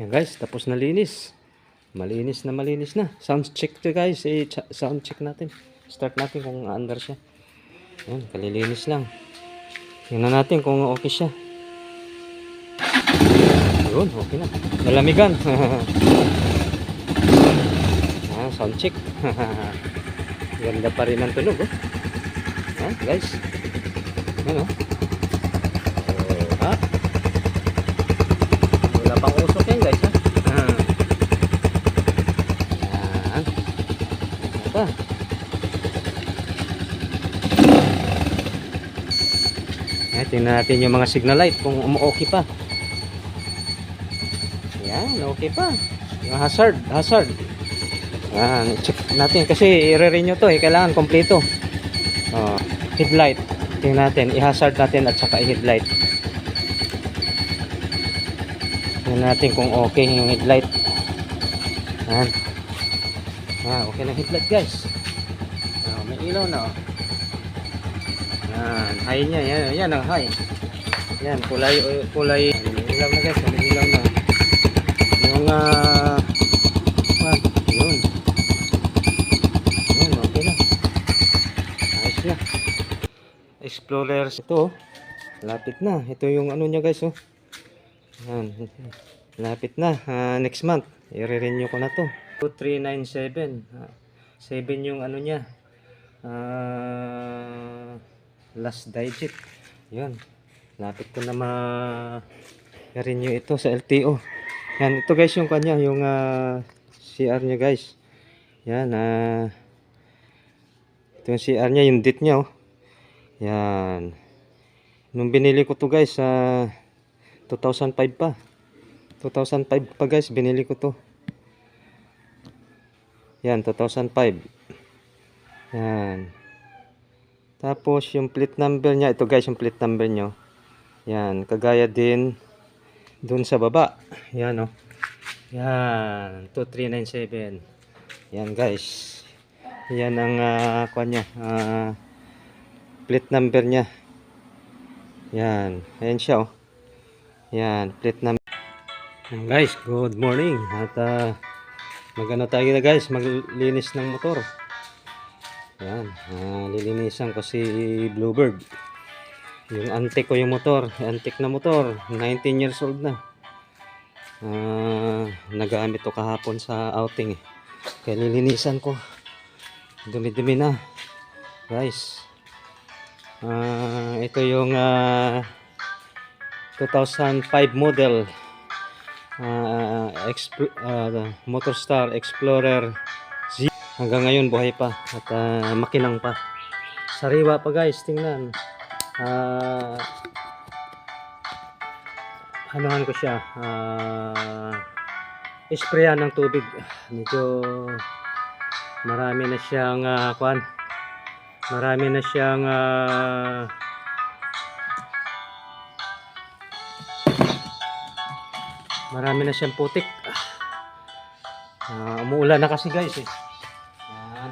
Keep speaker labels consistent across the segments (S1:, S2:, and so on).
S1: Yan guys, tapos na linis. Malinis na malinis na. Sound check to guys. Eh, sound check natin. Start natin kung under siya. Yan, kalilinis lang. Tingnan natin kung okay siya. Yun, okay na. Nalamigan. ah, sound check. Ganda pa rin ang tunog, oh. Ah, guys. Yan, oh. Oh, ah. Wala pang usok yan, guys, ha. Ah. Yan. Ito. Ayan, tingnan natin yung mga signal light kung umu-okay pa. Yan, okay pa. Yung hazard, hazard. Yan, check natin kasi i-renew to eh, kailangan kompleto. Oh, headlight. Tingnan natin, i-hazard natin at saka i-headlight. Tingnan natin kung okay yung headlight. Yan. Ah, okay na headlight guys. Ah, may ilaw na oh. Yan, high niya, yan, yan ang high. Yan, kulay, kulay, may ilaw na guys, may ilaw na. Yung, ah, ah, yun. Yan, okay na. Ayos na. Explorers, ito, oh. lapit na. Ito yung ano niya guys, oh. Yan, lapit na. Ah, next month, i-renew ko na to. 2397. Ah, 7 yung ano niya. Ah, last digit. Yun. Lapit ko na ma-renew ito sa LTO. Yan, ito guys yung kanya, yung ah, CR niya guys. Yan, ah, ito yung CR niya, yung date niya oh. Yan. Nung binili ko to guys, sa 2005 pa. 2005 pa guys, binili ko to. Yan, 2005. Yan. Tapos yung plate number niya, ito guys yung plate number nyo. Yan, kagaya din dun sa baba. Yan oh. Yan, 2397. Yan guys. Yan ang uh, kwan niya, ah, plate number niya. Yan, ayan siya oh. Yan, plate number. Guys, good morning. At ah, magano tayo na guys, maglinis ng motor. Yan, ah, lilinisan ko si Bluebird. Yung antique ko yung motor, antique na motor, 19 years old na. Ah, nagamit to kahapon sa outing eh. Kaya lilinisan ko. Dumi-dumi na. Guys. Ah, ito yung ah, 2005 model Expl- ah, Motorstar Explorer Z. Hanggang ngayon buhay pa at ah, makinang pa. Sariwa pa guys, tingnan. Ah, anuhan ko siya. Ah, isprayan ng tubig. Medyo marami na siyang ah, kwan. Marami na siyang ah, marami na siyang putik. Ah, umuulan na kasi guys eh. Yan.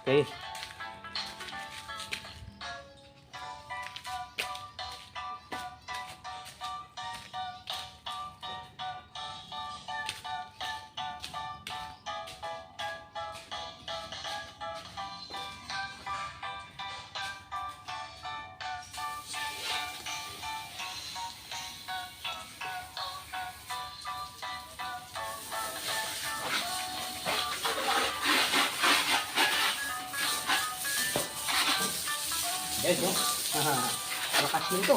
S1: Okay. Guys, no? Ah, lakas nito.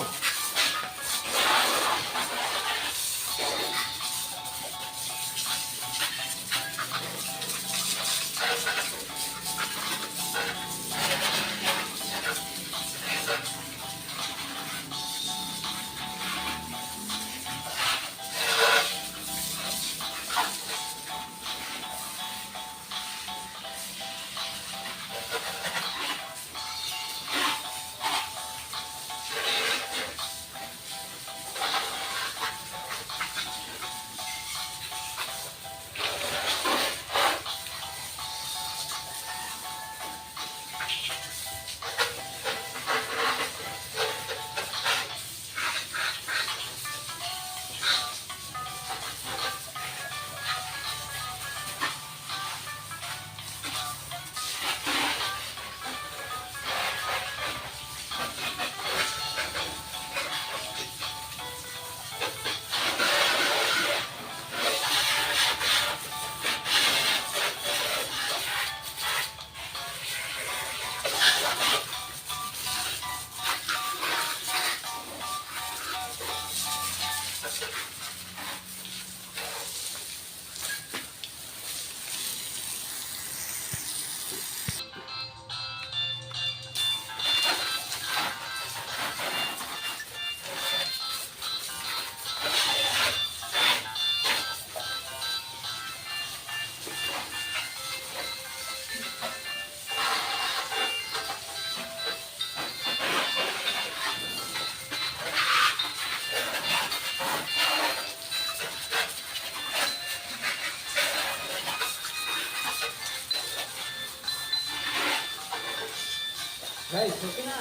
S1: Guys, okay na.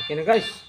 S1: Okay na guys.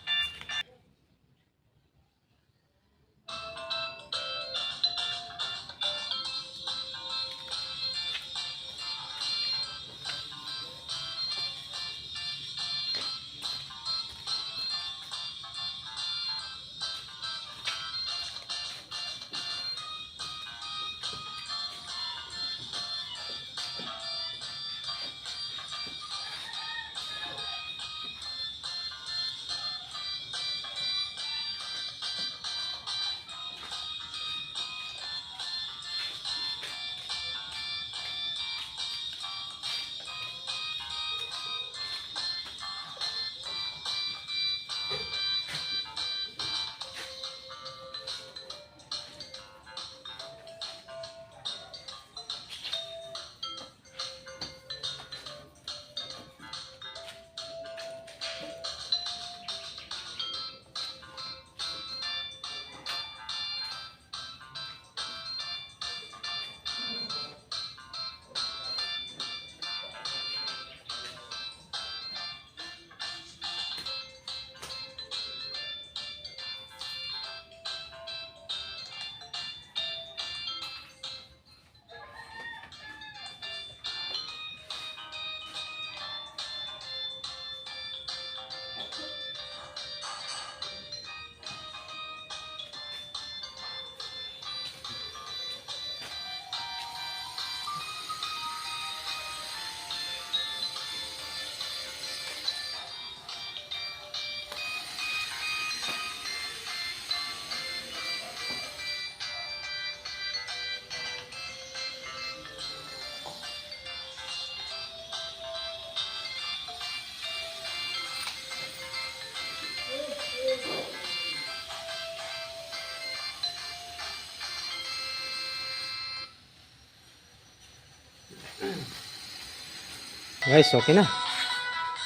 S1: Guys, okay na.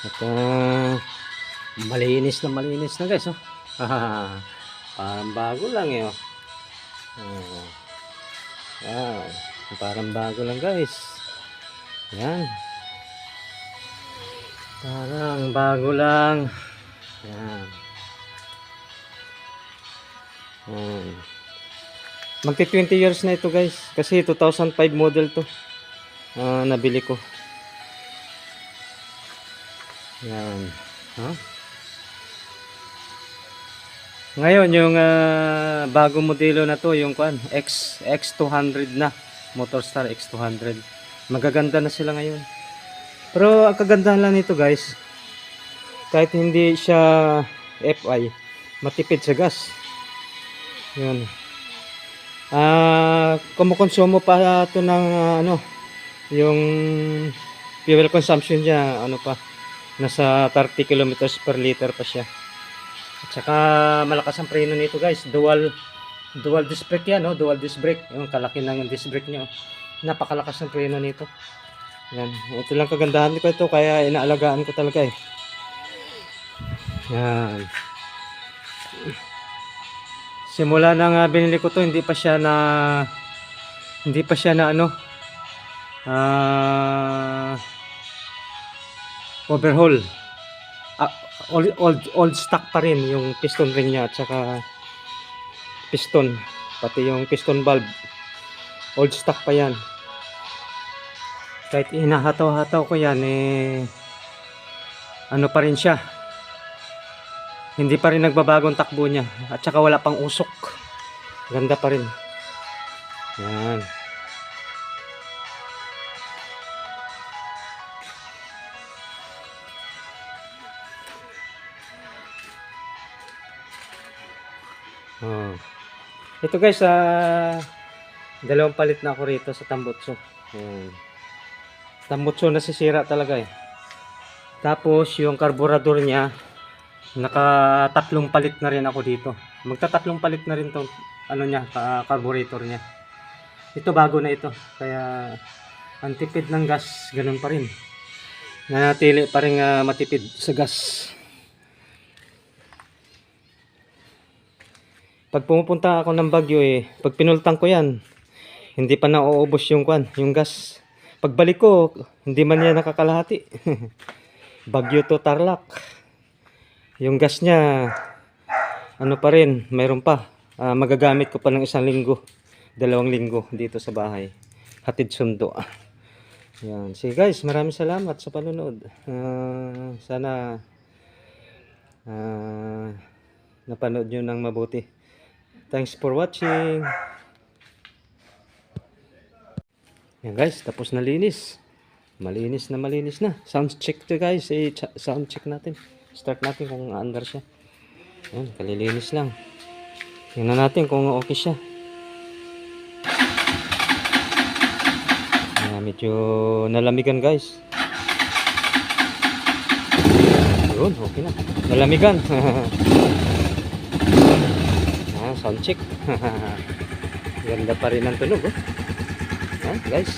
S1: At uh, malinis na malinis na guys. Oh. parang bago lang eh. Oh. Oh. Wow. Parang bago lang guys. Yan. Parang bago lang. Yan. Yan. Magti 20 years na ito guys. Kasi 2005 model to. Ah, nabili ko. Yan. Ha? Ngayon, yung ah, bagong modelo na to, yung kwan, X, X200 na. Motorstar X200. Magaganda na sila ngayon. Pero ang kagandahan lang nito guys, kahit hindi siya FI, matipid sa gas. Yun. Ah, kumukonsumo pa ito ng ah, ano, yung fuel consumption niya, ano pa, nasa 30 kilometers per liter pa siya. At saka malakas ang preno nito guys, dual dual disc brake yan, no? dual disc brake. Yung kalaki ng disc brake niya. oh. Napakalakas ng preno nito. Yan, ito lang kagandahan ko ito kaya inaalagaan ko talaga eh. Yan. Simula nang uh, binili ko to, hindi pa siya na hindi pa siya na ano ah overhaul. Ah, old, old, old stock pa rin yung piston ring niya at saka piston. Pati yung piston valve. Old stock pa yan. Kahit hinahataw-hataw ko yan, eh, ano pa rin siya. Hindi pa rin nagbabagong takbo niya. At saka wala pang usok. Ganda pa rin. Yan. Oh. Ito guys, ah dalawang palit na ako rito sa Tambutso. Ayan. Tambutso nasisira talaga eh. Tapos yung karburador niya, nakatatlong palit na rin ako dito. Magtatatlong palit na rin tong ano niya, ka- carburetor niya. Ito bago na ito. Kaya ang tipid ng gas, ganun pa rin. nanatili pa rin ah, matipid sa gas. Pag pumupunta ako ng Bagyo eh, pag pinultang ko yan, hindi pa nauubos yung kwan, yung gas. Pagbalik ko, hindi man yan nakakalahati. Bagyo to Tarlac. Yung gas niya, ano pa rin, mayroon pa. Ah, magagamit ko pa ng isang linggo, dalawang linggo dito sa bahay. Hatid sundo. Yan. Sige guys, maraming salamat sa panonood. Ah, sana ah, napanood nyo ng mabuti. Thanks for watching. Yan guys, tapos na linis. Malinis na malinis na. Sound check to guys. Eh, sound check natin. Start natin kung under siya. Yan, kalilinis lang. Tingnan natin kung okay siya. Yan, medyo nalamigan guys. Yun, okay na. Nalamigan. ah, sound check. Ganda pa rin ang tunog oh. Yan, guys.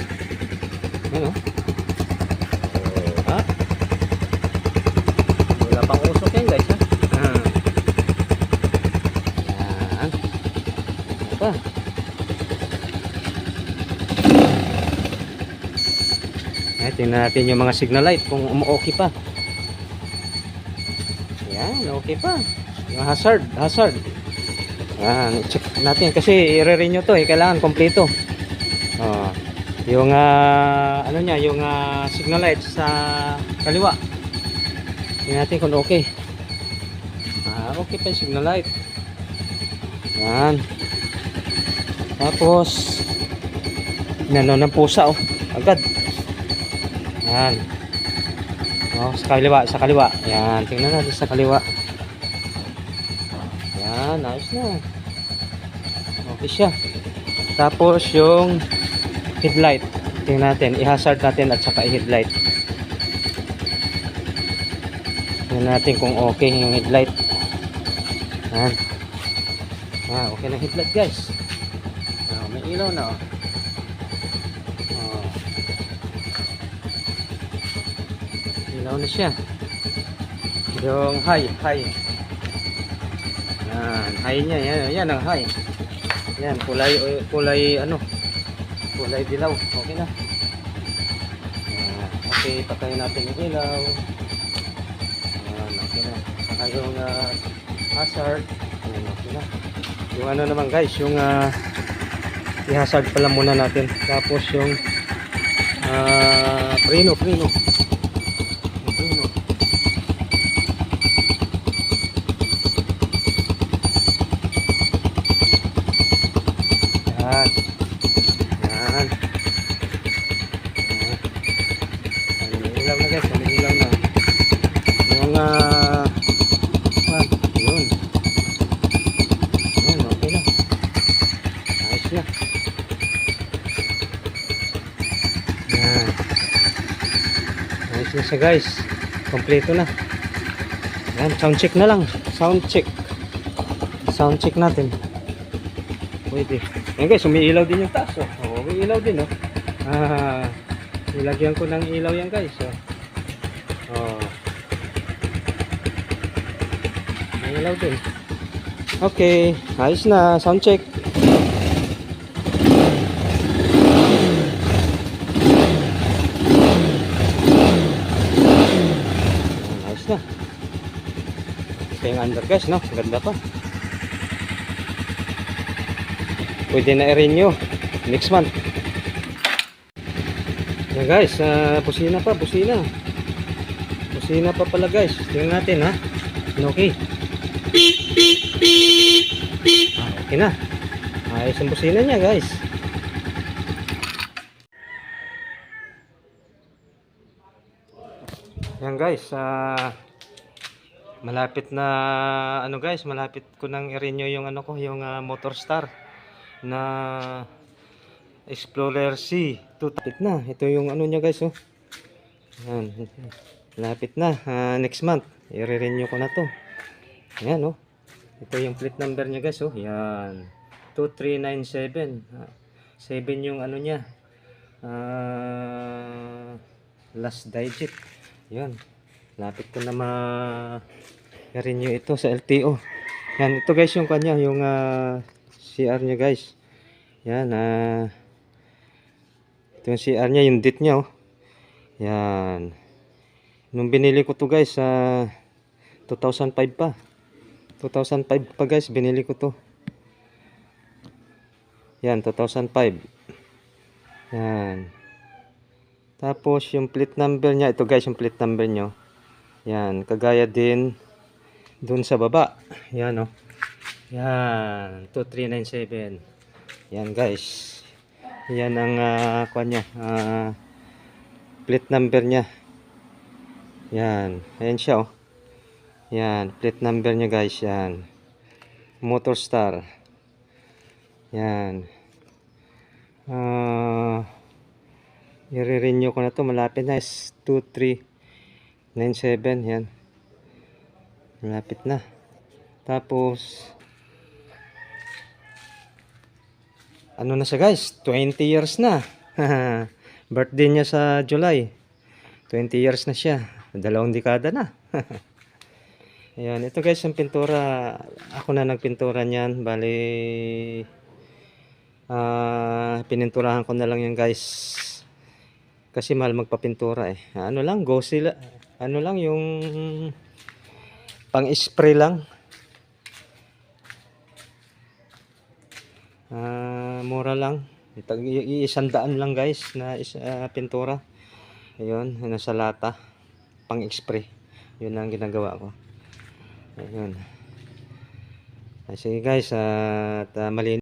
S1: Yan oh. Oh, ha? Wala pang usok yan guys ha. Ah. Yan. Ano pa? Ayan, tingnan natin yung mga signal light kung umu-okay pa. Yan, okay pa. Yung hazard, hazard. Yan, check natin kasi i-renew to eh, kailangan kompleto. Oh. Yung ah, ano niya, yung ah, signal light sa kaliwa. Tingnan natin kung okay. Ah, okay pa yung signal light. Yan. Tapos nano ng pusa oh. Agad. Yan. Oh, sa kaliwa, sa kaliwa. Yan, tingnan natin sa kaliwa. Yan, nice na. Siya. Tapos yung headlight. Tingnan natin, i-hazard natin at saka i-headlight. Tingnan natin kung okay yung headlight. Yan. Ah, okay na headlight guys. Ah, may ilaw na oh. Oh. Ilaw na siya. Yung high, high. Yan, high niya, yan, yan ang high. Yan, kulay, kulay ano, kulay dilaw. Okay na. Yan, okay, patayin natin yung ilaw. Yan, okay na. Saka yung ah, hazard. Yan, okay na. Yung ano naman guys, yung ah, i-hazard pala muna natin. Tapos yung ah, preno, preno. Na siya guys. Kompleto na. Yan, sound check na lang. Sound check. Sound check natin. Pwede. Yan guys, umiilaw din yung taas. Oh. Oo, umiilaw din oh. Ah, ilagyan ko ng ilaw yan guys. Oh. Oh. Ilaw din. Okay, ayos na. Sound check. Ayan, Ayos na. Ito yung under guys, no? Ganda pa. Pwede na i-renew next month. Yan guys, ah, busina pa, busina. Busina pa pala guys. Tingnan natin ha. Okay. Ah, okay na. Ayos ang busina niya guys. Yan guys, ah malapit na ano guys, malapit ko nang i-renew yung ano ko, yung ah, Motor Star na Explorer C. Tutapit na. Ito yung ano niya guys, oh. Yan. Malapit na. Ah, next month, i-renew ko na to. Yan, oh. Ito yung plate number niya guys, oh. Yan. 2397. Ah, 7 yung ano niya. Ah, last digit. Yun. Lapit ko na ma renew ito sa LTO. Yan, ito guys yung kanya, yung ah, CR niya guys. Yan, ah. ito yung CR niya, yung date niya oh. Yan. Nung binili ko to guys, sa 2005 pa. 2005 pa guys, binili ko to. Yan, 2005. Yan. Tapos yung plate number niya, ito guys yung plate number nyo. Yan, kagaya din dun sa baba. Yan oh. Yan, 2397. Yan guys. Yan ang uh, kwan niya, ah, plate number niya. Yan, ayan siya oh. Yan, plate number niya guys, yan. Motorstar. Yan. Ah, i-renew ko na to malapit na is 2397 yan malapit na. Tapos ano na siya guys? 20 years na. Birthday niya sa July. 20 years na siya. Dalawang dekada na. Ayan, ito guys yung pintura. Ako na nagpintura niyan. Bali Ah, pininturahan ko na lang yan guys. Kasi mahal magpapintura eh. Ano lang, go sila. Ano lang yung pang-spray lang. Ah, mura lang. Itag iisang daan lang guys na is, ah, pintura. Ayun, nasa lata. Pang-spray. Yun ang ginagawa ko. Ayun. Ay, sige guys, at uh, malinis